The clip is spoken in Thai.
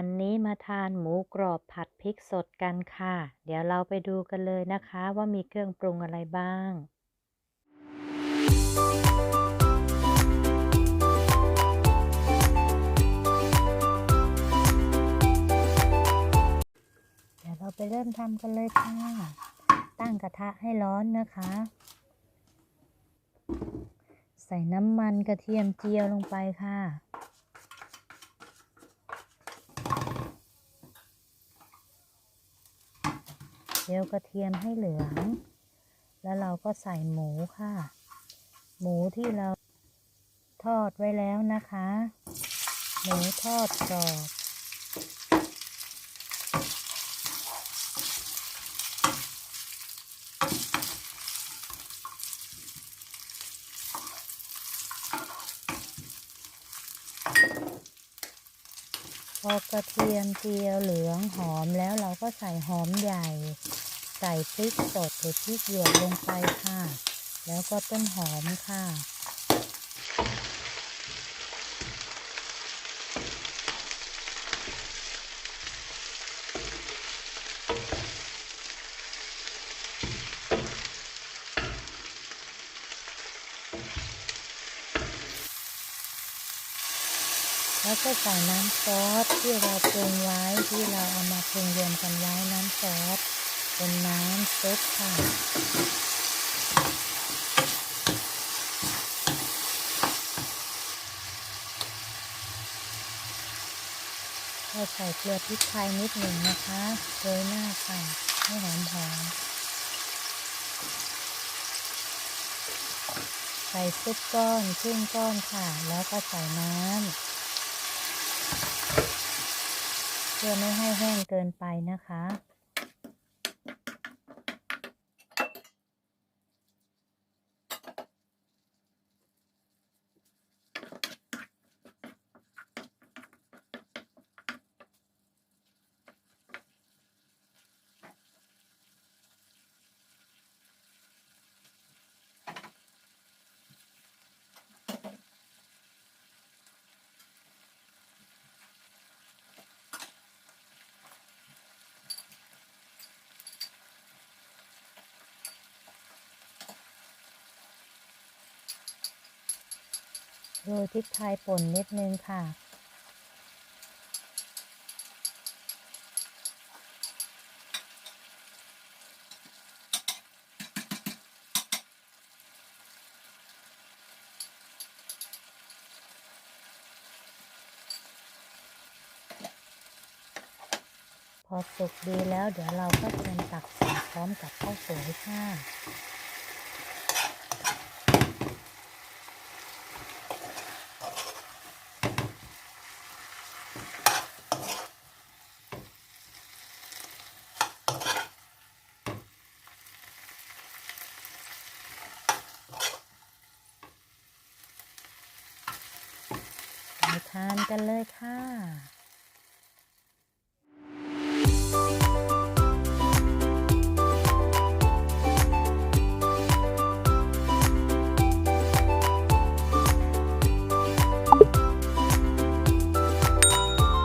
วันนี้มาทานหมูกรอบผัดพริกสดกันค่ะ เดี๋ยวเราไปดูกันเลยนะคะว่ามีเครื่องปรุงอะไรบ้างเดี๋ยวเราไปเริ่มทำกันเลยค่ะ ตั้งกระทะให้ร้อนนะคะ ใส่น้ำมันกระเทียมเจียวลงไปค่ะ จียวกระเทียมให้เหลือง แล้วเราก็ใส่หมูค่ะ หมูที่เราทอดไว้แล้วนะคะ หมูทอดกรอบ พอกระเทียมเจียวเหลืองหอมแล้วเราก็ใส่หอมใหญ่ ใส่พริกสดหรือพริกหยวกลงไปค่ะ แล้วก็ต้นหอมค่ะ แล้วก็ใส่น้ำซอสที่เราปรุงไว้ที่เราเอามาปรุงรวมกันไว้น้ำซอสเป็นน้ำซุปค่ะเราใส่เกลือพริกไทยนิดหนึ่งนะคะโรยหน้าค่ะให้หอมหอมใส่ซุปก้อนครึ่งก้อนค่ะ แล้วก็ใส่น้ำ เพื่อไม่ให้แห้งเกินไปนะคะ โรยพริกไทยป่นนิดนึงค่ะ พอสุกดีแล้วเดี๋ยวเราก็เตรียมตักใส่พร้อมกับข้าวสวยค่ะ ทานกันเลยค่ะ